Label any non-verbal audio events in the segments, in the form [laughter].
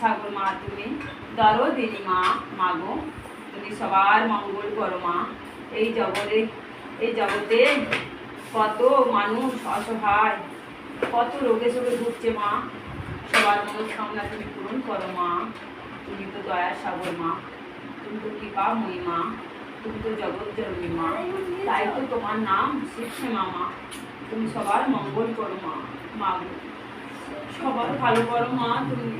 সাগর মা তুমি দরদিনী মা মাগো। তুমি সবার মঙ্গল করো মা। এই জগতে এই জগতে কত মানুষ অসহায়, কত রোগে শোকে ভুগছে মা। সবার মনোকামনা তুমি পূরণ করো মা। তুমি তো দয়ার সাগর মা। তুমি তো কৃপাময়ী মা। তুমি তো জগৎ জননী মা। তাই তো তোমার নাম শিখছে মামা তুমি সবার মঙ্গল করো মা মা গো। সবার ভালো করো মা তুমি।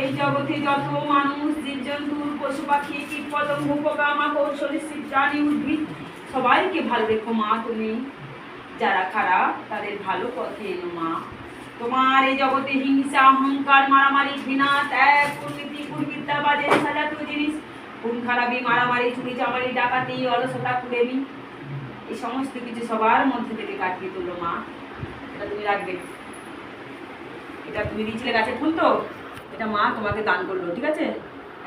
এই জগতে যত মানুষ, জীবজন্তু পশু পাখি কীট পতঙ্গ পোকা কৌশলী প্রাণী, উদ্ভিদ, সবাইকে ভালো রেখো মা তুমি। যারা খারাপ, তাদের ভালো পথে এনো মা। তোমার এই জগতে হিংসা, অহংকার, মারামারি, ঘৃণা, ত্যাগ কুর্নীতি কুর্বিদ্যা বাজে সাজাতো জিনিস, খুন, খারাপি, মারামারি, চুরি, চামারি, ডাকাতি, অলসতা, কুড়েমি এই সমস্ত কিছু সবার মধ্যে থেকে কাটিয়ে তুলো মা। এটা তুমি রাখবে। এটা তুমি দিয়েছিলে গাছের ফুল তো? এটা মা তোমাকে দান করল, ঠিক আছে?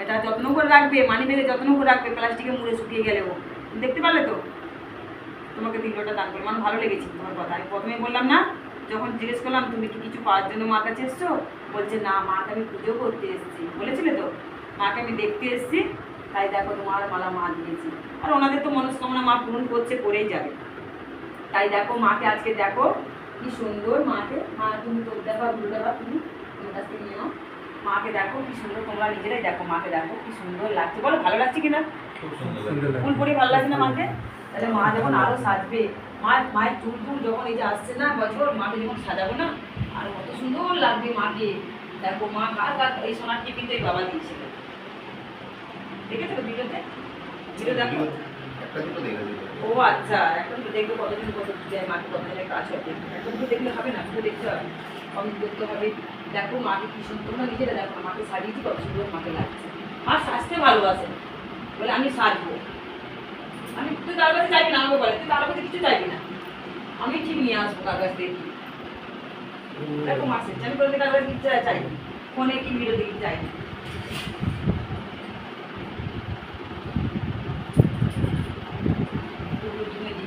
এটা যত্ন করে রাখবে, মানি ব্যাগে যত্ন করে রাখবে প্লাস্টিকে মুড়ে শুকিয়ে গেলেও। দেখতে পারলে তো? তোমাকে তিনটা দান করল। আমার ভালো লেগেছে তোমার কথা। আমি প্রথমে বললাম না, যখন জিজ্ঞেস করলাম, তুমি কি কিছু পাওয়ার জন্য মার কাছে এসছো? বলছে, না, মাকে আমি পুজো করতে এসেছি। বলেছিলে তো? মাকে আমি দেখতে এসেছি। তাই দেখো, তোমার মালা মা দিয়েছি। আর ওনাদের তো মনস্কামনা মা পূরণ করছে, করেই যাবে। তাই দেখো, মাকে আজকে দেখো, কি সুন্দর মাকে। মা, তুমি তোর দেখো ভুল দেখো, তুমি। তোমার কাছ থেকে নিয়ে নাও। মাকে দেখো কি সুন্দর তোমরা নিজেরাই দেখো মাকে দেখো কি সুন্দর লাগছে। বলো ভালো লাগছে কিনা? ফুল পরে ভালো লাগছে না মাকে? তাহলে মা যখন আরও সাজবে মা মায়ের চুল টুল যখন এই যে আসছে না বছর মাকে যখন সাজাবো না আর কত সুন্দর লাগবে মাকে। দেখো মা কার কার এই সোনার টিফিনতে বাবা দিয়েছিল। দেখেছ তো ভিডিওতে? ভিডিও দেখো? ও আচ্ছা এখন তো দেখবে কতদিন কত যায় মাকে কতদিনের কাজ হবে। এখন তো দেখলে হবে না শুধু দেখতে হবে। কমেন্ট করতে হবে? দেখো মাকে কি সুন্দর তোমরা নিজেরা দেখো মাকে সাজিয়েছি কত সুন্দর মাকে লাগছে। মা সাজতে ভালোবাসে। বলে আমি সাজবো। আমি তুই তার কাছে চাইবি না আমাকে বলে। তুই তার কাছে কিছু চাইবি না। আমি ঠিক নিয়ে আসব তার কাছ থেকে। দেখো মা সেটা আমি বলতে তার কাছে কিছু চাই ফোনে কি ভিডিও দেখি চাই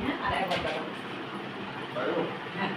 হ্যাঁ? আর একবার। হ্যাঁ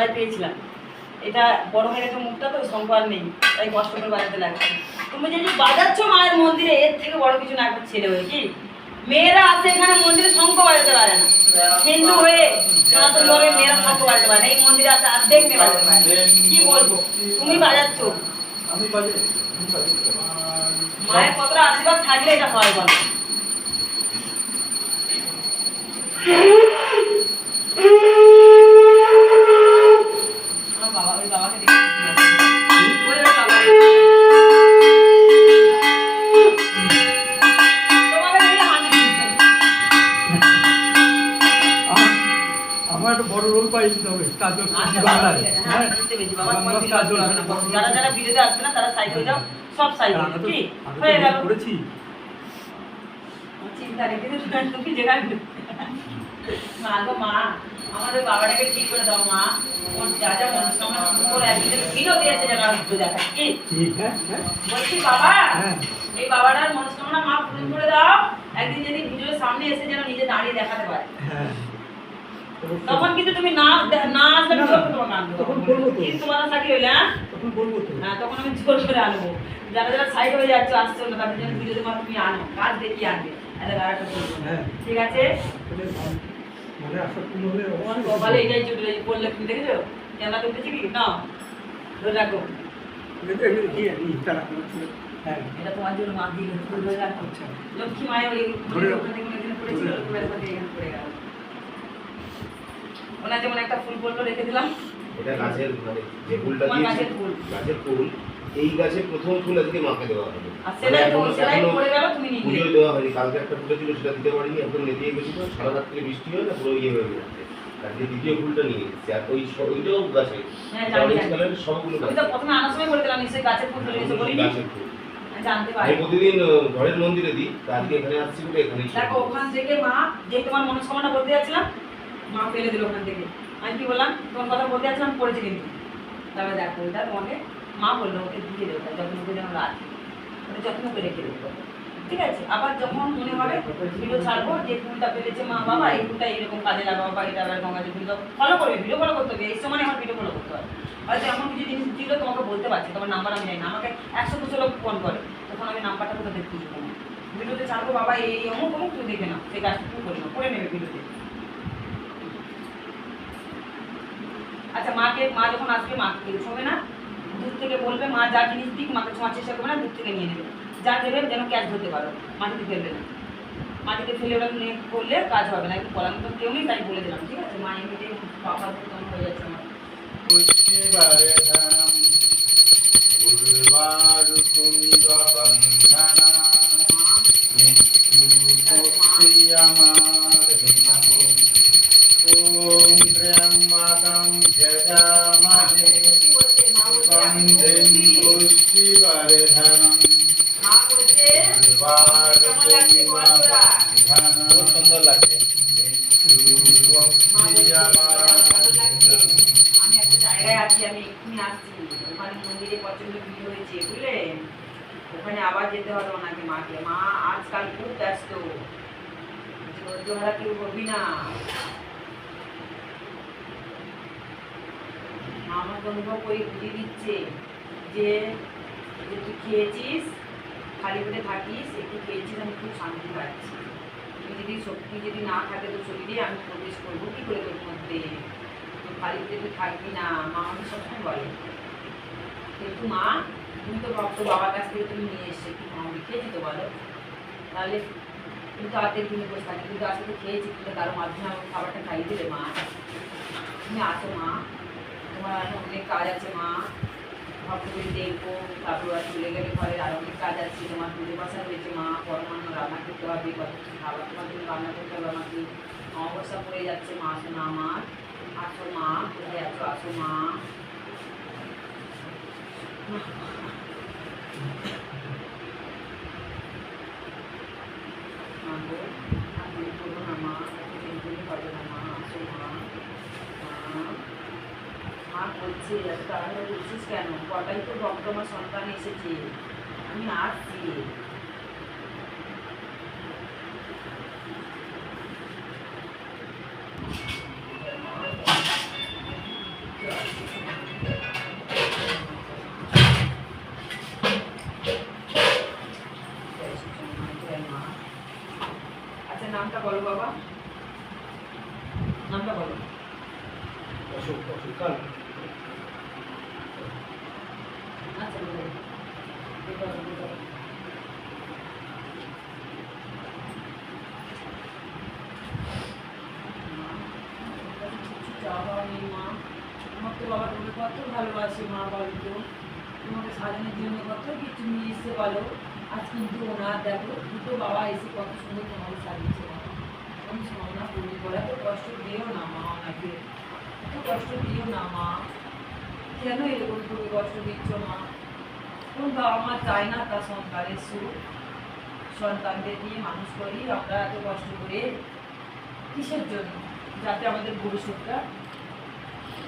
খেলায় পেয়েছিলাম। এটা বড় হয়ে গেছে মুখটা তো আর নেই। তাই কষ্ট করে বাজাতে লাগছে তুমি যে বাজাচ্ছ মায়ের মন্দিরে এর থেকে বড় কিছু না একটা ছেলে হয়ে কি? মেয়েরা আসে এখানে মন্দিরে শঙ্খ বাজাতে পারে না। হিন্দু হয়ে সনাতন ধর্মে মেয়েরা শঙ্খ বাজাতে পারে না। এই মন্দিরে আসে অর্ধেক মেয়ে বাজাতে পারে কি বলব? তুমি বাজাচ্ছ। আমি মায়ের কতটা আশীর্বাদ থাকলে এটা হয় বলো। আমার [laughs] বাবাকে। আমার- একটা বড় রোল পাইছি তবে আচ্ছা, হ্যাঁ, হ্যাঁ। যারা যারা ভিডিওতে আসবে না তারা সাইড হয়ে যাও সব সাইড আমি কি? হয়ে গেল। করেছি চিন্তা রেখে যেখানে মা গো মা। আমাদের বাবাটাকে ঠিক করে দাও মা। ওর যা যা মনস্কামনা করে একদিন ভিডিও দিয়েছে যেন আমি একটু দেখাই। কি? ঠিক হ্যাঁ হ্যাঁ। বলছি বাবা হ্যাঁ। এই বাবাটার মনস্কামনা মা পূরণ করে দাও। একদিন যদি ভিডিওর সামনে এসে যেন নিজে দাঁড়িয়ে দেখাতে পারে। তখন কিন্তু তুমি না না আসলে আনব। কিন্তু তোমার সাথে হইলে হ্যাঁ? তখন আমি জোর করে আনব। যারা যারা সাইড হয়ে যাচ্ছে আসছো না তাদের জন্য ভিডিও তোমার তুমি আনো। কাজ দেখিয়ে আনবে। ঠিক আছে? মানে আশা পূর্ণ হলে তোমার কপালে এটাই জুটলে বললে তুমি দেখেছ? কেনা করতেছি কি? না। ধরে রাখো। এটা- এটা দিয়ে নিই, তারা কোনো ছিল। হ্যাঁ। এটা তোমার জন্য মা দিল ধরে রাখো। লক্ষ্মী মায়ের ওই ধরে ওখানে পড়েছিল পড়ে গেল। ওনার যেমন একটা ফুল বলল রেখে দিলাম। এটা গাছের মানে যে ফুলটা দিয়েছি গাছের ফুল। এই গাছের প্রথম ফুল আজকে মাকে দেওয়া হবে। পুজোয় নিলে। দেওয়া হয়নি। কালকে একটা ফুলে ছিল সেটা দিতে পারিনি এখন নেতিয়ে গেছিল। সারা রাত থেকে বৃষ্টি হয় না পুরো ইয়ে হয়ে গেছে। আজকে দ্বিতীয় ফুলটা নিয়ে এসেছি। আর ওই ওইটাও গাছে। হ্যাঁ, অরেঞ্জ কালারের সবগুলো গাছে। গাছের ফুল আমি প্রতিদিন ঘরের মন্দিরে দিই আজকে এখানে আসছি বলে দেখো ওখান থেকে মা যে তোমার মনস্কামনা বলতে যাচ্ছিলাম মা ফেলে দিল ওখান থেকে। আমি কি বললাম তোমার কথা বলতে যাচ্ছিলাম পড়েছে কিন্তু। তারপরে দেখো ওইটা তোমাকে মা বলল, ওকে দিয়ে দেবো যত্ন করে যেন রাখি ওটা যত্ন করে রেখে দেবো। ঠিক আছে, আবার যখন মনে হবে, ভিডিও ছাড়বো, যে ফুলটা পেলেছে মা বাবা, এই ফুলটা এরকম কাজে লাগাবো বা এটা আবার গঙ্গা ভিডিও ফলো করবে ভিডিও ফলো করতে হবে, এই সময় আমার ভিডিও ফলো করতে হবে। হয়তো এমন কিছু জিনিস দিল তোমাকে বলতে পারছি, তোমার নাম্বার আমি জানি না, আমাকে একশো দুশো লোক ফোন করে, তখন আমি নাম্বারটা কোথা দেখতে খুঁজবো না ভিডিওতে ছাড়বো, বাবা, এই অমুক অমুক তুই দেখে না সেই কাজটা তুই করে না করে নেবে ভিডিওতে। আচ্ছা মাকে, মা যখন আসবে মাকে ছোঁবে না দূর থেকে বলবে মা যা জিনিস দিক মাকে ছোঁয়ার চেষ্টা করবে না দূর থেকে নিয়ে নেবে যা দেবে যেন ক্যাচ ধরতে পারো মাটিতে ফেলবে না মাটিতে ফেলে ওরা নিয়ে করলে কাজ হবে না কিন্তু বলার মতো কেউ নেই তাই বলে দিলাম ঠিক আছে মা এমনিতেই পাপা কেমন হয়ে যাচ্ছে আমার पुष्टिवर्धनम् उर्वारुकुन्दबन्धना मृत्युमुक्तियमार्हितम् ॐ त्र्यम्बकं यजामहे সুন্দর লাগছে আমি একটা জায়গায় আছি আমি এক্ষুনি আসছি ওখানে মন্দিরে প্রচণ্ড ভিড় হয়েছে বুঝলে ওখানে আবার যেতে হবে ওনাকে মাকে মা, আজকাল খুব ব্যস্ত। ধৈর্য হারা কেউ করবি না আমাকে অনুভব করে, বুঝিয়ে দিচ্ছে যে তুই খেয়েছিস, খালি পেটে থাকিস, একটু খেয়েছিস, আমি খুব শান্তি পাচ্ছি। তুই যদি শক্তি যদি না থাকে তো শরীরে, আমি প্রবেশ করব, কি করে তোর মধ্যে? তুই খালি পেটে থাকবি না, মা আমাকে সবসময় বলে। কিন্তু মা, তুমি তো ভক্ত বাবার কাছ থেকে তুমি নিয়ে এসছে মা আমি খেয়েছি তো বলো? তাহলে তুমি তো আর্ধেক দিনে বসে থাকি কিন্তু আজকে তো খেয়েছি, কিন্তু কারও মাধ্যমে আমাকে খাবারটা খাইয়ে দিলে মা। তুমি আসো মা। তোমার এখন অনেক কাজ আছে মা ভক্তগুলি দেখব তারপর আর চলে গেলে ঘরে আর অনেক কাজ আছে তোমার পুজো বাসা রয়েছে মা পরমান্ন রান্না করতে হবে কত কিছু খাবার তোমার জন্য রান্না করতে হবে আমাকে অমাবস্যা পড়ে যাচ্ছে মা আসো না আমার আসো মা কোথায় আছো আসো মা মা গো আপনি করব না মা এত চিন্তা হবে না মা আসো মা মা মা বলছে এত তাড়াহুড়ো করছিস কেন কটাই তো ভক্ত আমার সন্তান এসেছে আমি আসছি দিও না মা। কেন এরকম তুমি কষ্ট দিচ্ছ মা? কোন বাবা মা চায় না তার সন্তানের সুখ। সন্তানদের নিয়ে মানুষ করি, আমরা এত কষ্ট করে কিসের জন্য? যাতে আমাদের ভবিষ্যৎটা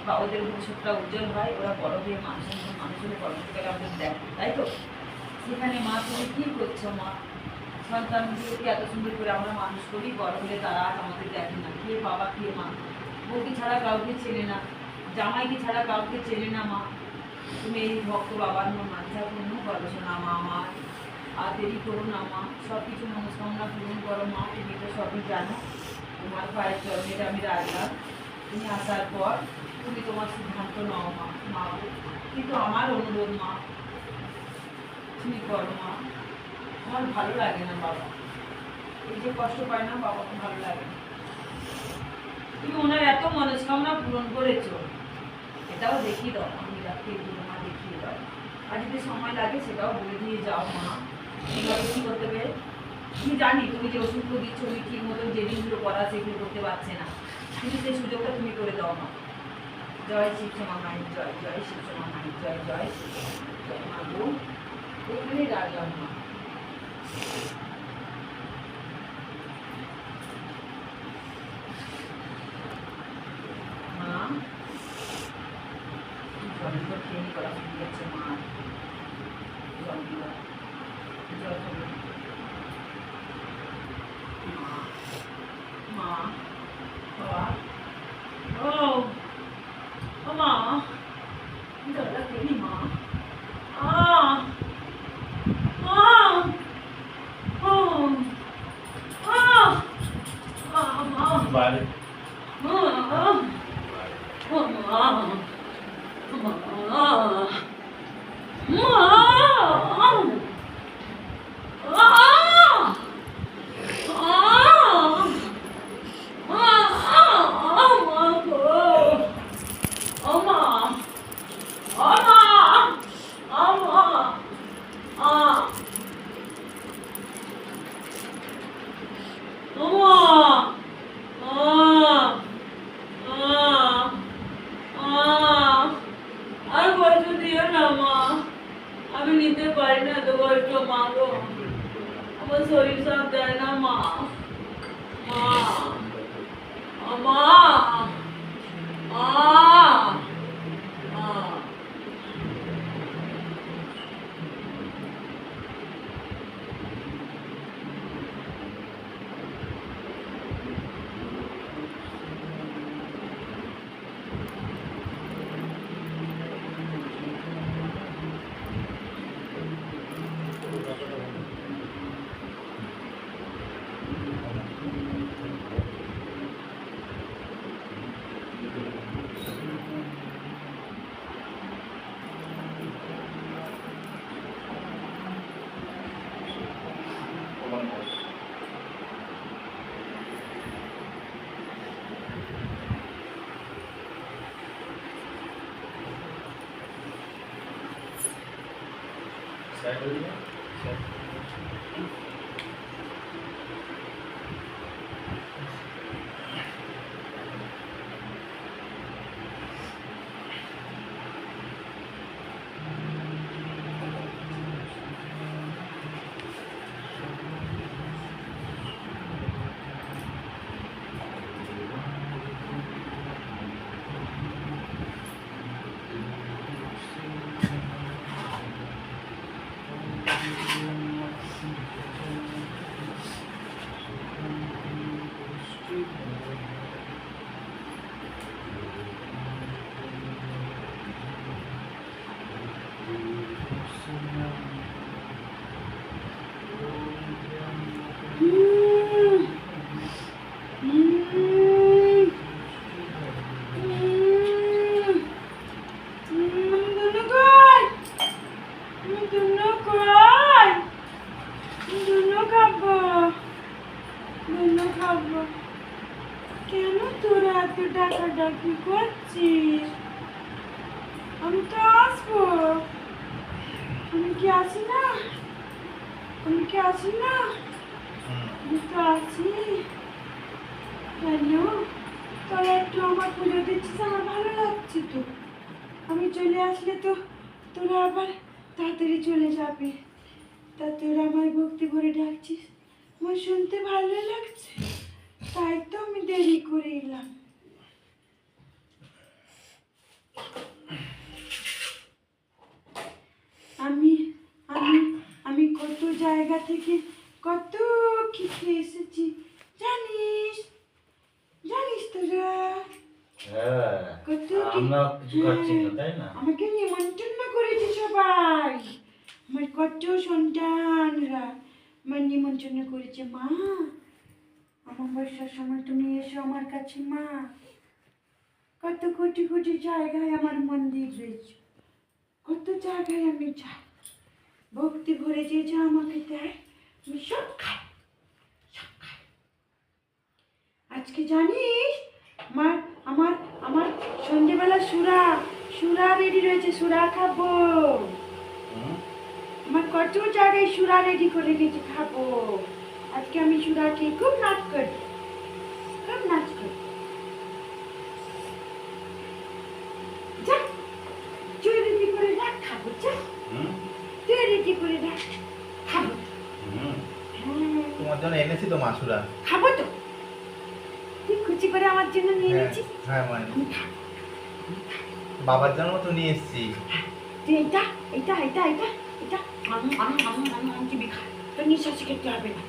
বা ওদের ভবিষ্যৎটা উজ্জ্বল হয়, ওরা বড় হয়ে মানুষের মানুষের কর্মকালে আমাদের দেখে, তাই তো? সেখানে মা, তুমি কী করছ মা? সন্তানগুলোকে এত সুন্দর করে আমরা মানুষ করি, বড় হলে তারা আর আমাদের দেখে না। কে বাবা, কে মা? বউকে ছাড়া কাউকে চেনে না। জামাইকে ছাড়া কাউকে চেনে না মা। তুমি এই ভক্ত বাবার মাঝা পূর্ণ করো না মা। আমার আর দেরি করো না মা। সব কিছু মনস্কামনা পূরণ করো মা। তুমি তো সবই জানো। তোমার পায়ের চরণেটা আমি রাখলাম। তুমি আসার পর তুমি তোমার সিদ্ধান্ত নাও মা মা। কিন্তু আমার অনুরোধ মা, তুমি করো মা। আমার ভালো লাগে না বাবা। এই যে কষ্ট পায় না, বাবাকে ভালো লাগে না। তুমি ওনার এত মনস্কামনা পূরণ করেছ। এটাও দেখিয়ে দাও, আমি রাখতে একটু মা দেখিয়ে দাও। আর যদি সময় লাগে, সেটাও বলে দিয়ে যাও মা। কীভাবে কী করতে হবে? আমি জানি তুমি যে ওষুধগুলো দিচ্ছ উনি ঠিক মতন যে জিনিসগুলো করা সেগুলো করতে পারছে না। কিন্তু সেই সুযোগটা তুমি করে দাও মা। জয় শিব শিবসমা মাই জয় জয় শিবসমা মাই জয় জয় শিবসমা মাই জয় মা গো এখানেই রাখলাম মা। one more. কেন? তোরা একটু আমার পুজো দিচ্ছিস আমার ভালো লাগছে তো। আমি চলে আসলে তো তোরা আবার তাড়াতাড়ি চলে যাবে। তা তোরা আমার ভক্তি করে ডাকছিস, আমার শুনতে ভালো লাগছে। তাই তো আমি দেরি করে এলাম। আমি আমি আমি কত জায়গা থেকে কত কি খেয়ে এসেছি, জানিস? জানিস তোরা হ্যাঁ আমরা কিছু খাচ্ছি না তাই না? আমাকে নিমন্ত্রণ করেছে সবাই। আমার কত সন্তানরা আমার নিমন্ত্রণ করেছে মা। আমার বর্ষার সময় তুমি এসো আমার কাছে মা। কত কোটি কোটি জায়গায় আমার মন্দির রয়েছে। কত জায়গায় আমি যাই। ভক্তি ভরে যে যা আমাকে দেয় আমি সব খাই সব খাই আজকে জানিস? আমার আমার আমার সন্ধেবেলা সুরা সুরা রেডি রয়েছে সুরা খাব। আমার কত জায়গায় সুরা রেডি করে রেখেছি খাব? আজকে আমি সুরা খেয়ে খুব নাচ করি। খুব নাচ করি। যা তুই রেডি করে রাখ খাব যা। হুম? তুই রেডি করে রাখ খাব। হুম। হ্যাঁ। তোমার জন্য এনেছি তো মাসুরা খাব তো? করে আমার জন্য নিয়ে এনেছিস হ্যাঁ মানে। আমি বাবার জন্য তো নিয়ে এসেছি। তুই এটা এটা এটা এটা এটা আমি আমি আমি আমি আমি চিবি খা তোর নিঃশ্বাসে খেতে হবে না।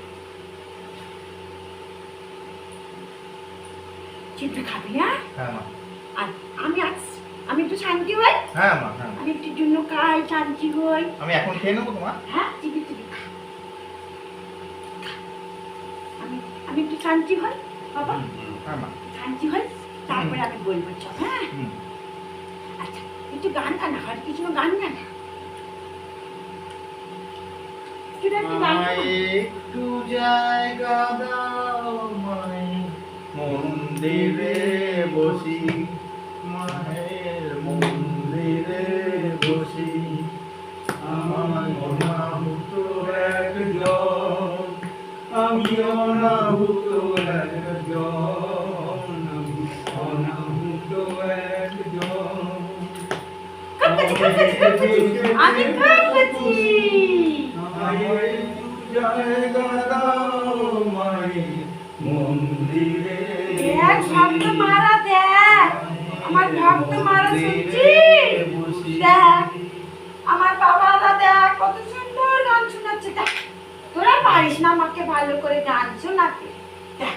চিবি খাবি হ্যাঁ? হ্যাঁ মা। আর আমি আজ আমি একটু শান্তি হই। হ্যাঁ মা হ্যাঁ আমি একটু জন্য খাই শান্তি হই। আমি এখন খেয়ে নেব তোমার হ্যাঁ খা। খা। আমি আমি একটু শান্তি হই বাবা। হ্যাঁ শান্তি হই তারপরে আমি বলব চল হ্যাঁ? আচ্ছা একটু গান হরে কৃষ্ণ গান একটু জায়গা দাও মন্দিরে বসি। মায়ের মন্দিরে বসি। আমার অনাহুত একজন আমি অনাহুত একজন। আমি দেখ। আমার ভক্ত মারা দেখ। কত সুন্দর গান শোনাচ্ছে। তোরা পারিস না আমাকে ভালো করে গান শোনাতে। দেখ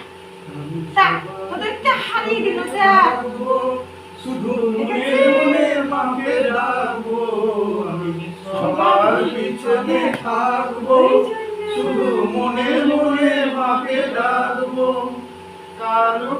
দেখ, তোদেরকে হারিয়ে দিল, দেখ। শুধু মনে মনে মাকে ডাকবো। আমি সবার পিছনে থাকব শুধু মনে মনে মাকে ডাকবো কারও